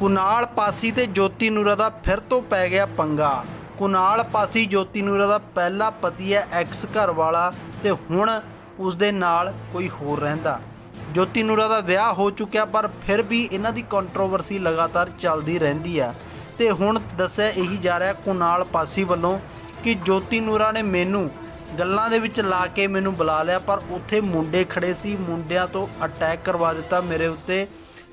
ਕੁਨਾਲ ਪਾਸੀ ਤੇ ਜੋਤੀ ਨੂਰਾ ਦਾ ਫਿਰ ਤੋਂ ਪੈ ਗਿਆ ਪੰਗਾ। ਕੁਨਾਲ ਪਾਸੀ, ਜੋਤੀ ਨੂਰਾ ਦਾ ਪਹਿਲਾ ਪਤੀ ਹੈ ਐਕਸ ਘਰ ਵਾਲਾ ਤੇ ਹੁਣ ਉਸ ਦੇ ਨਾਲ ਕੋਈ ਹੋਰ ਰਹਿੰਦਾ। ਜੋਤੀ ਨੂਰਾ ਦਾ ਵਿਆਹ ਹੋ ਚੁੱਕਿਆ ਪਰ ਫਿਰ ਵੀ ਇਹਨਾਂ ਦੀ ਕੰਟਰੋਵਰਸੀ ਲਗਾਤਾਰ ਚੱਲਦੀ ਰਹਿੰਦੀ ਆ ਤੇ ਹੁਣ ਦੱਸਿਆ ਇਹੀ ਜਾ ਰਿਹਾ ਕੁਨਾਲ ਪਾਸੀ ਵੱਲੋਂ ਕਿ ਜੋਤੀ ਨੂਰਾ ਨੇ ਮੈਨੂੰ ਗੱਲਾਂ ਦੇ ਵਿੱਚ ਲਾ ਕੇ ਮੈਨੂੰ ਬੁਲਾ ਲਿਆ ਪਰ ਉੱਥੇ ਮੁੰਡੇ ਖੜੇ ਸੀ, ਮੁੰਡਿਆਂ ਤੋਂ ਅਟੈਕ ਕਰਵਾ ਦਿੱਤਾ ਮੇਰੇ ਉੱਤੇ।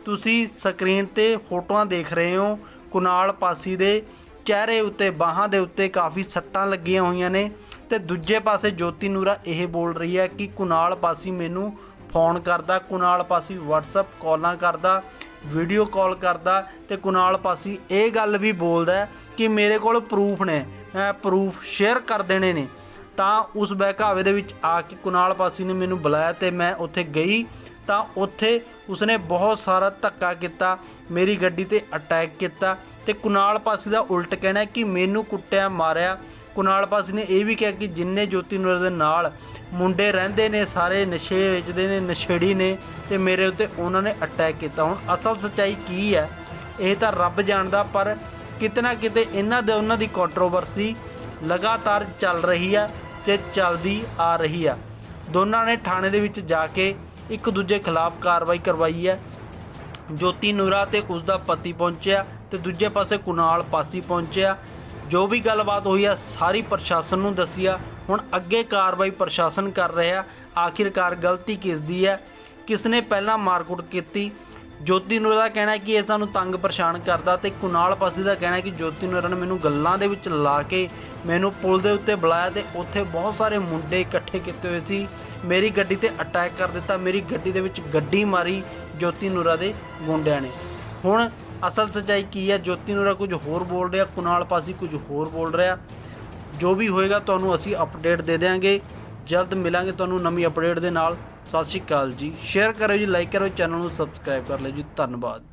ਤੁਸੀਂ ਸਕਰੀਨ ਤੇ ਫੋਟੋਆਂ ਦੇਖ ਰਹੇ ਹੋ। ਕੁਨਾਲ ਪਾਸੀ ਦੇ ਚਿਹਰੇ ਉੱਤੇ, ਬਾਹਾਂ ਦੇ ਉੱਤੇ ਕਾਫੀ ਸੱਟਾਂ ਲੱਗੀਆਂ ਹੋਈਆਂ ਨੇ ਤੇ ਦੂਜੇ ਪਾਸੇ ਜੋਤੀ ਨੂਰਾ ਇਹ ਬੋਲ ਰਹੀ ਹੈ ਕਿ ਕੁਨਾਲ ਪਾਸੀ ਮੈਨੂੰ ਫੋਨ ਕਰਦਾ, ਕੁਨਾਲ ਪਾਸੀ WhatsApp ਕਾਲਾਂ ਕਰਦਾ ਵੀਡੀਓ ਕਾਲ ਕਰਦਾ ਤੇ ਕੁਨਾਲ ਪਾਸੀ ਇਹ ਗੱਲ ਵੀ ਬੋਲਦਾ ਕਿ ਮੇਰੇ ਕੋਲ ਪ੍ਰੂਫ ਨੇ ਮੈਂ ਪ੍ਰੂਫ ਸ਼ੇਅਰ ਕਰ ਦੇਣੇ ਨੇ। ਤਾਂ ਉਸ ਬਹਿਕਾਵੇ ਦੇ ਵਿੱਚ ਆ ਕੇ ਕੁਨਾਲ ਪਾਸੀ ਨੇ ਮੈਨੂੰ ਬੁਲਾਇਆ ਤੇ ਮੈਂ ਉੱਥੇ ਗਈ ਤਾਂ ਉੱਥੇ ਉਸਨੇ ਬਹੁਤ ਸਾਰਾ ਧੱਕਾ ਕੀਤਾ, ਮੇਰੀ ਗੱਡੀ ਤੇ ਅਟੈਕ ਕੀਤਾ ਤੇ ਕੁਨਾਲ ਪਾਸੀ ਦਾ ਉਲਟ ਕਹਿਣਾ ਕਿ ਮੈਨੂੰ ਕੁੱਟਿਆ, ਮਾਰਿਆ। ਕੁਨਾਲ ਪਾਸੀ ਨੇ ਇਹ ਵੀ ਕਿਹਾ ਕਿ ਜਿੰਨੇ ਜੋਤੀ ਨੂਰ ਦੇ ਨਾਲ ਮੁੰਡੇ ਰਹਿੰਦੇ ਨੇ, ਸਾਰੇ ਨਸ਼ੇ ਵੇਚਦੇ ਨੇ, ਨਸ਼ੇੜੀ ਨੇ ਤੇ ਮੇਰੇ ਉੱਤੇ ਉਹਨਾਂ ਨੇ ਅਟੈਕ ਕੀਤਾ। ਹੁਣ ਅਸਲ ਸੱਚਾਈ ਕੀ ਹੈ? ਇਹ ਤਾਂ ਰੱਬ ਜਾਣਦਾ, ਪਰ ਕਿਤੇ ਨਾ ਕਿਤੇ ਇਹਨਾਂ ਦੇ ਉਹਨਾਂ ਦੀ ਕੰਟਰੋਵਰਸੀ ਲਗਾਤਾਰ ਚੱਲ ਰਹੀ ਆ ਤੇ ਚੱਲਦੀ ਆ ਰਹੀ ਆ। ਦੋਨਾਂ ਨੇ ਥਾਣੇ ਦੇ ਵਿੱਚ ਜਾ ਕੇ ਇੱਕ ਦੂਜੇ ਖਿਲਾਫ ਕਾਰਵਾਈ ਕਰਵਾਈ ਹੈ। ਜੋਤੀ ਨੂਰਾ ਤੇ ਉਸ ਦਾ ਪਤੀ ਪਹੁੰਚਿਆ ਤੇ ਦੂਜੇ ਪਾਸੇ ਕੁਨਾਲ ਪਾਸੀ ਪਹੁੰਚਿਆ। ਜੋ ਵੀ ਗੱਲਬਾਤ ਹੋਈ ਆ, ਸਾਰੀ ਪ੍ਰਸ਼ਾਸਨ ਨੂੰ ਦੱਸੀ ਆ। ਹੁਣ ਅੱਗੇ ਕਾਰਵਾਈ ਪ੍ਰਸ਼ਾਸਨ ਕਰ ਰਿਹਾ। ਆਖਿਰਕਾਰ ਗਲਤੀ ਕਿਸ ਦੀ ਹੈ? ਕਿਸ ਨੇ ਪਹਿਲਾਂ ਮਾਰਕੁੱਟ ਕੀਤੀ? ਜੋਤੀ ਨੂਰਾ ਦਾ ਕਹਿਣਾ ਕਿ ਇਹ ਸਾਨੂੰ ਤੰਗ ਪਰੇਸ਼ਾਨ ਕਰਦਾ ਤੇ ਕੁਨਾਲ ਪਾਸੀ ਦਾ ਕਹਿਣਾ ਕਿ ਜੋਤੀ ਨੂਰਾ ਨੇ ਮੈਨੂੰ ਗੱਲਾਂ ਦੇ ਵਿੱਚ ਲਾ ਕੇ ਮੈਨੂੰ ਪੁਲ ਦੇ ਉੱਤੇ ਬੁਲਾਇਆ ਤੇ ਉੱਥੇ ਬਹੁਤ ਸਾਰੇ ਮੁੰਡੇ ਇਕੱਠੇ ਕੀਤੇ ਹੋਏ ਸੀ। ਮੇਰੀ ਗੱਡੀ ਤੇ ਅਟੈਕ ਕਰ ਦਿੱਤਾ। ਮੇਰੀ ਗੱਡੀ ਦੇ ਵਿੱਚ ਗੱਡੀ ਮਾਰੀ ਜੋਤੀ ਨੂਰਾ ਦੇ ਗੁੰਡਿਆਂ ਨੇ। ਹੁਣ ਅਸਲ ਸੱਚਾਈ ਕੀ ਹੈ? ਜੋਤੀ ਨੂਰਾ ਕੁਝ ਹੋਰ ਬੋਲ ਰਿਹਾ, ਕੁਨਾਲ ਪਾਸੀ ਕੁਝ ਹੋਰ ਬੋਲ ਰਿਹਾ। ਜੋ ਵੀ ਹੋਏਗਾ ਤੁਹਾਨੂੰ ਅਸੀਂ ਅਪਡੇਟ ਦੇ ਦੇਵਾਂਗੇ ਜਲਦ ਮਿਲਾਂਗੇ ਤੁਹਾਨੂੰ ਨਵੀਂ ਅਪਡੇਟ ਦੇ ਨਾਲ। ਸਤਿ ਸ਼੍ਰੀ ਅਕਾਲ ਜੀ। ਸ਼ੇਅਰ ਕਰੋ ਜੀ ਲਾਈਕ ਕਰੋ ਚੈਨਲ ਨੂੰ ਸਬਸਕ੍ਰਾਈਬ ਕਰ ਲਿਓ ਜੀ। ਧੰਨਵਾਦ।